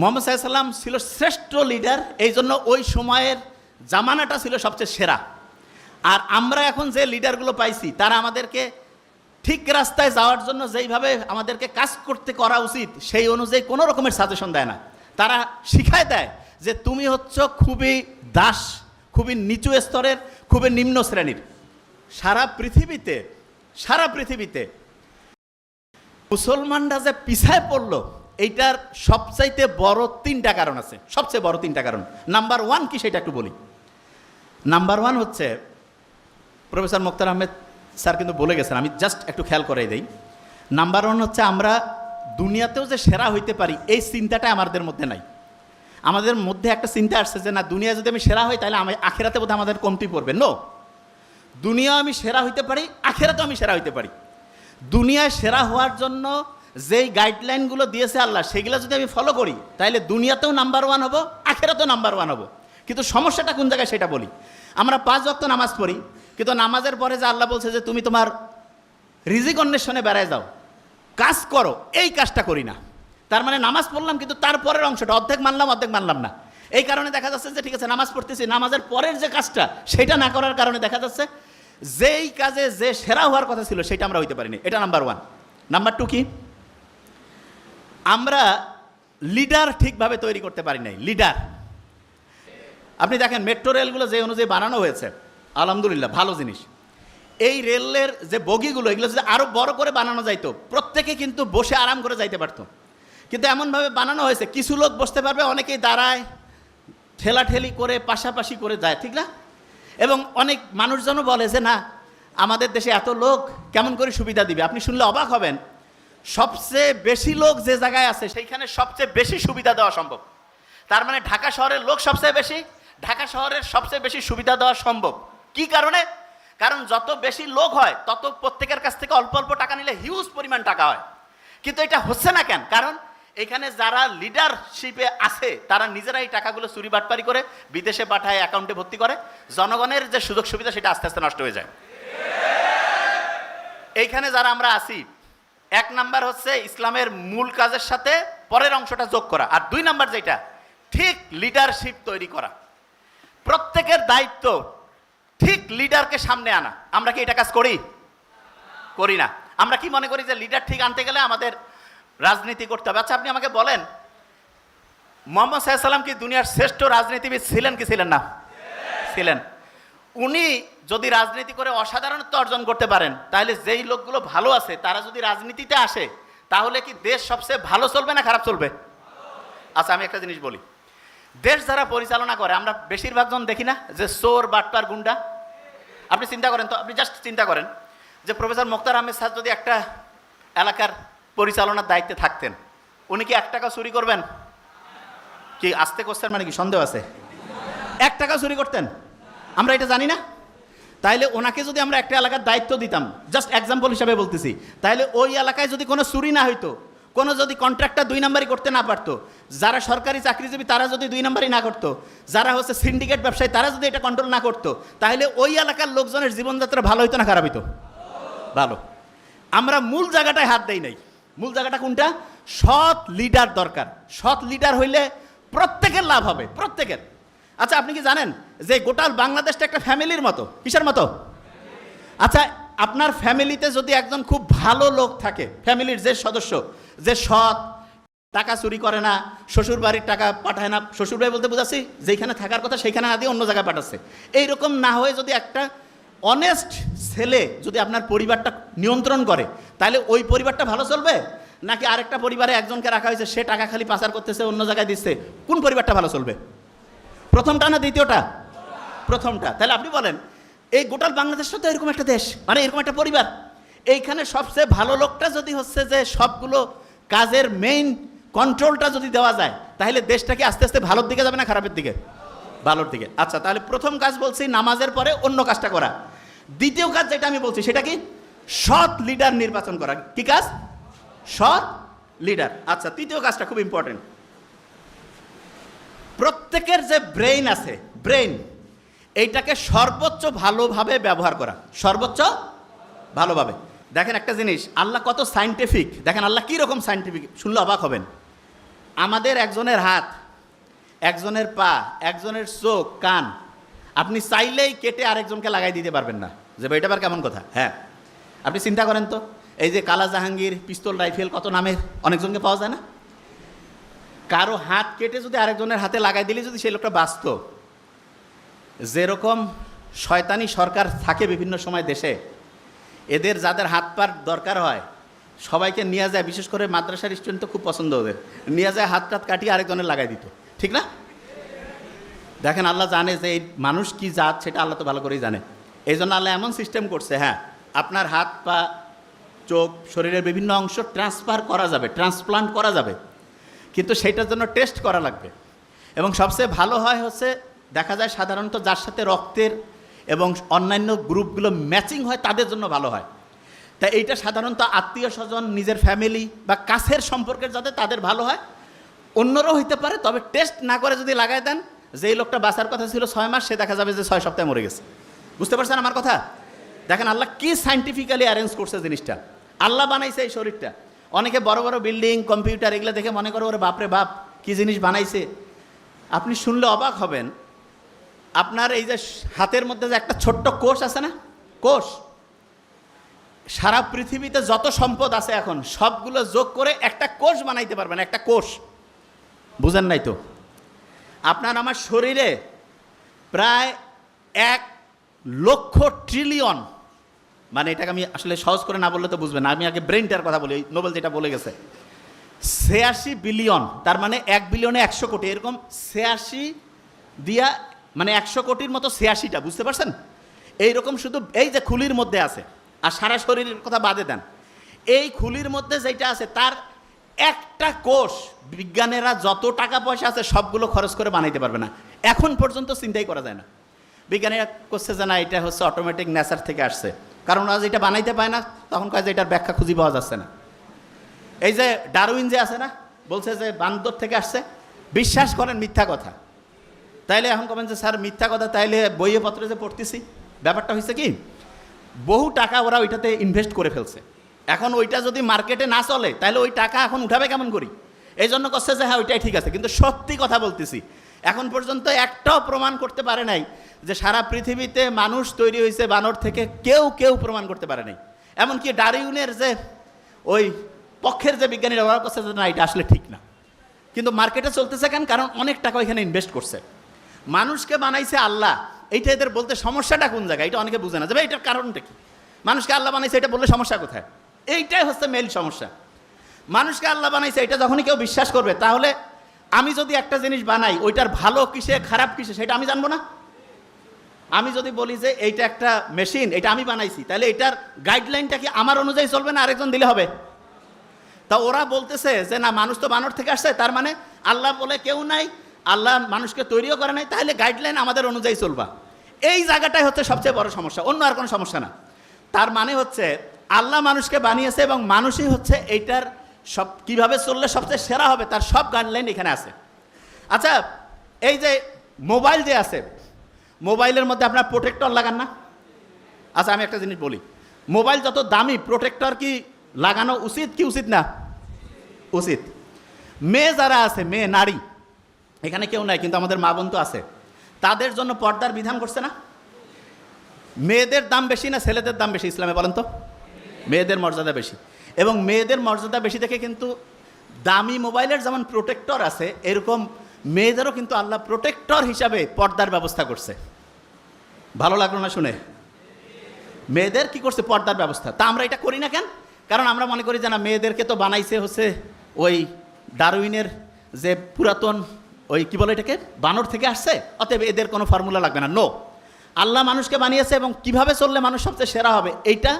মোহাম্মদ সাল্লাম ছিল শ্রেষ্ঠ লিডার এই জন্য ওই সময়ের জামানাটা ছিল সবচেয়ে সেরা। আর আমরা এখন যে লিডারগুলো পাইছি, তারা আমাদেরকে ঠিক রাস্তায় যাওয়ার জন্য যেইভাবে আমাদেরকে কাজ করতে করা উচিত, সেই অনুযায়ী কোনো রকমের সাজেশন দেয় না। তারা শিখায় দেয় যে তুমি হচ্ছ খুবই দাস, খুবই নিচু স্তরের, খুবই নিম্ন শ্রেণির। সারা পৃথিবীতে সারা পৃথিবীতে মুসলমানরা যে পিছায় পড়ল এইটার সবচাইতে বড় তিনটা কারণ আছে। সবচেয়ে বড় তিনটা কারণ। নাম্বার ওয়ান কি সেটা একটু বলি। নাম্বার ওয়ান হচ্ছে, প্রফেসর মুক্তার আহমেদ স্যার কিন্তু বলে গেছেন, আমি জাস্ট একটু খেয়াল করাই দেই। নাম্বার ওয়ান হচ্ছে, আমরা দুনিয়াতেও যে সেরা হইতে পারি, এই চিন্তাটা আমাদের মধ্যে নাই। আমাদের মধ্যে একটা চিন্তা আসছে যে, না দুনিয়া যদি আমি সেরা হই, তাহলে আমি আখেরাতে বোধহয় আমাদের কমতি পড়বে। নো দুনিয়া আমি সেরা হইতে পারি, আখেরাতেও আমি সেরা হইতে পারি। দুনিয়ায় সেরা হওয়ার জন্য যেই গাইডলাইনগুলো দিয়েছে আল্লাহ, সেগুলো যদি আমি ফলো করি তাহলে দুনিয়াতেও নাম্বার ওয়ান হব, আখেরাতেও নাম্বার ওয়ান হব। কিন্তু সমস্যাটা কোন জায়গায় সেটা বলি। আমরা পাঁচ ওয়াক্ত নামাজ পড়ি, কিন্তু নামাজের পরে যে আল্লাহ বলছে যে, তুমি তোমার রিজিক অন্বেষণে বেড়ায় যাও। কাজ করো, এই কাজটা করি না। তার মানে নামাজ পড়লাম, কিন্তু তারপরের অংশটা, অর্ধেক মানলাম অর্ধেক মানলাম না। এই কারণে দেখা যাচ্ছে যে, ঠিক আছে, নামাজ পড়তেছি, নামাজের পরের যে কাজটা, সেটা না করার কারণে দেখা যাচ্ছে যেই কাজে যে সেরা হওয়ার কথা ছিল, সেটা আমরা হইতে পারিনি। এটা নাম্বার ওয়ান নাম্বার টু কি? আমরা লিডার ঠিকভাবে তৈরি করতে পারি নাই, লিডার। আপনি দেখেন, মেট্রো রেলগুলো যে অনুযায়ী বানানো হয়েছে, আলহামদুলিল্লাহ, ভালো জিনিস। এই রেলের যে বগিগুলো, এগুলো যদি আরও বড় করে বানানো যাইতো, প্রত্যেকে কিন্তু বসে আরাম করে যাইতে পারতো। কিন্তু এমনভাবে বানানো হয়েছে, কিছু লোক বসতে পারবে, অনেকেই দাঁড়ায়, ঠেলাঠেলি করে, পাশাপাশি করে যায়, ঠিক না? এবং অনেক মানুষজনও বলে যে, না, আমাদের দেশে এত লোক, কেমন করে সুবিধা দিবে? আপনি শুনলে অবাক হবেন সবচেয়ে বেশি লোক যে জায়গায় আছে, সেইখানে সবচেয়ে বেশি সুবিধা দেওয়া সম্ভব। তার মানে ঢাকা শহরের লোক সবচেয়ে বেশি, ঢাকা শহরের সবচেয়ে বেশি সুবিধা দেওয়া সম্ভব। কি কারণে? কারণ যত বেশি লোক হয়, তত প্রত্যেকের কাছ থেকে অল্প অল্প টাকা নিলে হিউজ পরিমাণ টাকা হয়। কিন্তু এটা হচ্ছে না কেন? কারণ এখানে যারা লিডারশিপে আছে, তারা নিজেরাই টাকাগুলো চুরি বাটপারি করে বিদেশে পাঠায় অ্যাকাউন্টে ভর্তি করে। জনগণের যে সুযোগ সুবিধা, সেটা আস্তে আস্তে নষ্ট হয়ে যায়। এইখানে যারা আমরা আছি এক নাম্বার হচ্ছে ইসলামের মূল কাজের সাথে পরের অংশটা যোগ করা। আর দুই নাম্বার যেটা, ঠিক লিডারশিপ তৈরি করা। প্রত্যেকের দায়িত্ব ঠিক লিডারকে সামনে আনা। আমরা কি এটা কাজ করি? করি না। আমরা কি মনে করি যে লিডার ঠিক আনতে গেলে আমাদের রাজনীতি করতে হবে? আচ্ছা আপনি আমাকে বলেন, মোহাম্মদ সাল্লাম কি দুনিয়ার শ্রেষ্ঠ রাজনীতিবিদ ছিলেন কি ছিলেন না? ছিলেন। উনি যদি রাজনীতি করে অসাধারণত্ব অর্জন করতে পারেন, তাহলে যেই লোকগুলো ভালো আছে, তারা যদি রাজনীতিতে আসে, তাহলে কি দেশ সবচেয়ে ভালো চলবে না খারাপ চলবে? আচ্ছা আমি একটা জিনিস বলি। দেশ যারা পরিচালনা করে, আমরা বেশিরভাগ জন দেখি না যে চোর, বাটপার, গুন্ডা। আপনি চিন্তা করেন তো, আপনি জাস্ট চিন্তা করেন যে প্রফেসর মোক্তার আহমেদ স্যার যদি একটা এলাকার পরিচালনার দায়িত্বে থাকতেন, উনি কি এক টাকা চুরি করবেন? কি আসতে করছেন মানে কি সন্দেহ আছে? এক টাকা চুরি করতেন? আমরা এটা জানি না? তাইলে ওনাকে যদি আমরা একটা এলাকার দায়িত্ব দিতাম জাস্ট এক্সাম্পল হিসাবে বলতেছি তাহলে ওই এলাকায় যদি কোনো চুরি না হইতো, কোনো যদি কন্ট্রাক্টটা দুই নাম্বারই করতে না পারতো, যারা সরকারি চাকরিজীবী তারা যদি দুই নাম্বারই না করতো, যারা হচ্ছে সিন্ডিকেট ব্যবসায়ী তারা যদি এটা কন্ট্রোল না করতো তাহলে ওই এলাকার লোকজনের জীবনযাত্রা ভালো হইতো না খারাপ হইতো? ভালো। আমরা মূল জায়গাটায় হাত দেই নাই। মূল জায়গাটা কোনটা? সৎ লিডার দরকার। সৎ লিডার হইলে প্রত্যেকের লাভ হবে, প্রত্যেকের। আচ্ছা আপনি কি জানেন? যে গোটাল বাংলাদেশটা একটা ফ্যামিলির মতো, কিসের মতো? আচ্ছা আপনার ফ্যামিলিতে যদি একজন খুব ভালো লোক থাকে, ফ্যামিলির যে সদস্য, যে সৎ, টাকা চুরি করে না শ্বশুর বাড়ির টাকা পাঠায় না শ্বশুর বাড়ি বলতে বুঝাচ্ছি যেখানে থাকার কথা সেখানে না দিয়ে অন্য জায়গায় পাঠাচ্ছে। এইরকম না হয়ে যদি একটা অনেস্ট ছেলে যদি আপনার পরিবারটা নিয়ন্ত্রণ করে, তাহলে ওই পরিবারটা ভালো চলবে? নাকি আরেকটা পরিবারে একজনকে রাখা হয়েছে, সে টাকা খালি পাচার করতেছে, অন্য জায়গায় দিচ্ছে, কোন পরিবারটা ভালো চলবে? প্রথমটা না দ্বিতীয়টা? প্রথমটা। তাহলে আপনি বলেন, এই গোটাল বাংলাদেশটা তো এরকম একটা দেশ মানে এরকম একটা পরিবার। এইখানে সবচেয়ে ভালো লোকটা যদি হচ্ছে যে সবগুলো কাজের মেইন কন্ট্রোলটা যদি দেওয়া যায়, তাহলে দেশটাকে আস্তে আস্তে ভালোর দিকে যাবে না খারাপের দিকে? ভালোর দিকে। আচ্ছা তাহলে প্রথম কাজ বলছি নামাজের পরে অন্য কাজটা করা। দ্বিতীয় কাজ যেটা আমি বলছি, সেটা কি? সৎ লিডার নির্বাচন করা। কি কাজ? সৎ লিডার আচ্ছা তৃতীয় কাজটা খুব ইম্পর্টেন্ট প্রত্যেকের যে ব্রেইন আছে ব্রেইন এইটাকে সর্বোচ্চ ভালোভাবে ব্যবহার করা। সর্বোচ্চ ভালোভাবে। দেখেন একটা জিনিস, আল্লাহ কত সাইন্টিফিক দেখেন আল্লাহ কী রকম সাইন্টিফিক শুনলে অবাক হবেন। আমাদের একজনের হাত, একজনের পা, একজনের চোখ, কান, আপনি চাইলেই কেটে আরেকজনকে লাগাই দিতে পারবেন না। যে এটা আবার কেমন কথা? হ্যাঁ। আপনি চিন্তা করেন তো, এই যে কালা জাহাঙ্গীর, পিস্তল, রাইফেল কত নামের, অনেকজনকে পাওয়া যায় না? কারও হাত কেটে যদি আরেকজনের হাতে লাগাই দিলে, যদি সেই লোকটা বাঁচত যেরকম শয়তানি সরকার থাকে বিভিন্ন সময় দেশে, এদের যাদের হাত পার দরকার হয়, সবাইকে নিয়ে যায়, বিশেষ করে মাদ্রাসার স্টুডেন্ট তো খুব পছন্দ ওদের, নিয়ে যায়, হাত টাত কাটিয়ে আরেকজনের লাগাই দিত। ঠিক না? দেখেন আল্লাহ জানে যে এই মানুষ কি জাত, সেটা আল্লাহ তো ভালো করেই জানে। এই জন্য আল্লাহ এমন সিস্টেম করছে হ্যাঁ আপনার হাত, পা, চোখ, শরীরের বিভিন্ন অংশ ট্রান্সফার করা যাবে ট্রান্সপ্লান্ট করা যাবে। কিন্তু সেটার জন্য টেস্ট করা লাগবে। এবং সবচেয়ে ভালো হয় হচ্ছে দেখা যায় সাধারণত যার সাথে রক্তের এবং অন্যান্য গ্রুপগুলো ম্যাচিং হয়, তাদের জন্য ভালো হয়। তাই এইটা সাধারণত আত্মীয় স্বজন, নিজের ফ্যামিলি বা কাছের সম্পর্কের যাতে তাদের ভালো হয়। অন্যরাও হইতে পারে, তবে টেস্ট না করে যদি লাগাই দেন, যেই লোকটা বাঁচার কথা ছিল ছয় মাস, সে দেখা যাবে যে ছয় সপ্তাহে মরে গেছে। বুঝতে পারছেন আমার কথা? দেখেন আল্লাহ কি সাইন্টিফিক্যালি অ্যারেঞ্জ করছে জিনিসটা। আল্লাহ বানাইছে এই শরীরটা। অনেকে বড় বড় বিল্ডিং, কম্পিউটার, এগুলো দেখে মনে করো, ওরে বাপরে বাপ, কি জিনিস বানাইছে? আপনি শুনলে অবাক হবেন আপনার এই যে হাতের মধ্যে যে একটা ছোট্ট কোষ আছে না? কোষ। সারা পৃথিবীতে যত সম্পদ আছে এখন, সবগুলো যোগ করে একটা কোষ বানাইতে পারবেন, একটা কোষ। বুঝেন নাই তো? আপনার আমার শরীরে প্রায় এক লক্ষ ট্রিলিয়ন মানে এটাকে আমি আসলে সহজ করে না বললে তো বুঝবেন আমি আগে ব্রেনটার কথা বলি, নোবেল যেটা বলে গেছে। ছিয়াশি বিলিয়ন তার মানে এক বিলিয়নে একশো কোটি, এরকম ছিয়াশি দিয়া মানে একশো কোটির মতো ছিয়াশিটা, বুঝতে পারছেন? এইরকম শুধু এই যে খুলির মধ্যে আছে, আর সারা শরীরের কথা বাদে দেন, এই খুলির মধ্যে যেটা আছে, তার একটা কোষ বিজ্ঞানেরা যত টাকা পয়সা আছে সবগুলো খরচ করে বানাইতে পারবে না। এখন পর্যন্ত চিন্তাই করা যায় না। বিজ্ঞানীরা করছে যে না, এটা হচ্ছে অটোমেটিক নেচার থেকে আসছে। কারণ আজ এটা বানাইতে পায় না, তখন যে এটার ব্যাখ্যা খুঁজি পাওয়া যাচ্ছে না। এই যে ডারউইন যে আছে না, বলছে যে বান্দর থেকে আসছে। বিশ্বাস করেন মিথ্যা কথা। তাইলে এখন কবেন যে, স্যার, মিথ্যা কথা, তাইলে বইয়ে পত্রে যে পড়তেছি, ব্যাপারটা হয়েছে কি, বহু টাকা ওরা ওইটাতে ইনভেস্ট করে ফেলছে। এখন ওইটা যদি মার্কেটে না চলে তাহলে ওই টাকা এখন উঠাবে কেমন করি? এই জন্য করছে যে হ্যাঁ ওইটাই ঠিক আছে। কিন্তু সত্যি কথা বলতেছি, এখন পর্যন্ত একটাও প্রমাণ করতে পারে নাই যে, সারা পৃথিবীতে মানুষ তৈরি হয়েছে বানর থেকে কেউ কেউ প্রমাণ করতে পারে নাই। এমনকি ডারিউনের যে, ওই পক্ষের যে বিজ্ঞানীরা ওরা করছে যে, না, এটা আসলে ঠিক না। কিন্তু মার্কেটে চলতেছে কেন? কারণ অনেক টাকা ওইখানে ইনভেস্ট করছে। মানুষকে বানাইছে আল্লাহ। এইটা এদের বলতে সমস্যাটা কোন জায়গায়? এটা অনেকে বুঝে না। যে ভাই, এটার কারণটা কি? মানুষকে আল্লাহ বানাইছে, এটা বললে সমস্যা কোথায়? এইটাই হচ্ছে মেল সমস্যা। মানুষকে আল্লাহ বানাইছে, এটা যখনই কেউ বিশ্বাস করবে, তাহলে আমি যদি একটা জিনিস বানাই, ওইটার ভালো কিসে, খারাপ কিসে, সেটা আমি জানব না? আমি যদি বলি যে এইটা একটা মেশিন এটা আমি বানাইছি, তাহলে এটার গাইডলাইনটা কি আমার অনুযায়ী চলবে না আরেকজন দিলে হবে? তা ওরা বলতেছে যে, না, মানুষ তো বানর থেকে আসছে। তার মানে আল্লাহ বলে কেউ নাই আল্লাহ মানুষকে তৈরিও করে নাই, তাহলে গাইডলাইন আমাদের অনুযায়ী চলবা। এই জায়গাটাই হচ্ছে সবচেয়ে বড় সমস্যা, অন্য আর কোনো সমস্যা না। তার মানে হচ্ছে, আল্লাহ মানুষকে বানিয়েছে এবং মানুষই হচ্ছে এইটার সব, কীভাবে চললে সবচেয়ে সেরা হবে, তার সব গাইডলাইন এখানে আছে। আচ্ছা এই যে মোবাইল যে আছে মোবাইলের মধ্যে আপনার প্রোটেক্টর লাগান না? আচ্ছা আমি একটা জিনিস বলি মোবাইল যত দামি প্রোটেক্টর কি লাগানো উচিত কি উচিত না? উচিত। মেয়ে যারা আছে, মেয়ে, নারী এখানে কেউ নাই, কিন্তু আমাদের মা বোন তো আছে। তাদের জন্য পর্দার বিধান করছে না? মেয়েদের দাম বেশি না ছেলেদের দাম বেশি, ইসলামে বলেন তো? মেয়েদের মর্যাদা বেশি। এবং মেয়েদের মর্যাদা বেশি দেখে কিন্তু দামি মোবাইলের যেমন প্রোটেক্টর আছে, এরকম মেয়েদেরও কিন্তু আল্লাহ প্রোটেক্টর হিসাবে পর্দার ব্যবস্থা করছে। ভালো লাগল না শুনে? মেয়েদের কি করছে পর্দার ব্যবস্থা? তা আমরা এটা করি না কেন? কারণ আমরা মনে করি যে না, মেয়েদেরকে তো বানাইছে হচ্ছে ওই ডারউইনের যে পুরাতন ওই কি বলে এটাকে? বানর থেকে আসছে? অতএব এদের কোনো ফর্মুলা লাগবে না। নো আল্লাহ মানুষকে বানিয়েছে এবং কীভাবে চললে মানুষ সবচেয়ে সেরা হবে, এইটা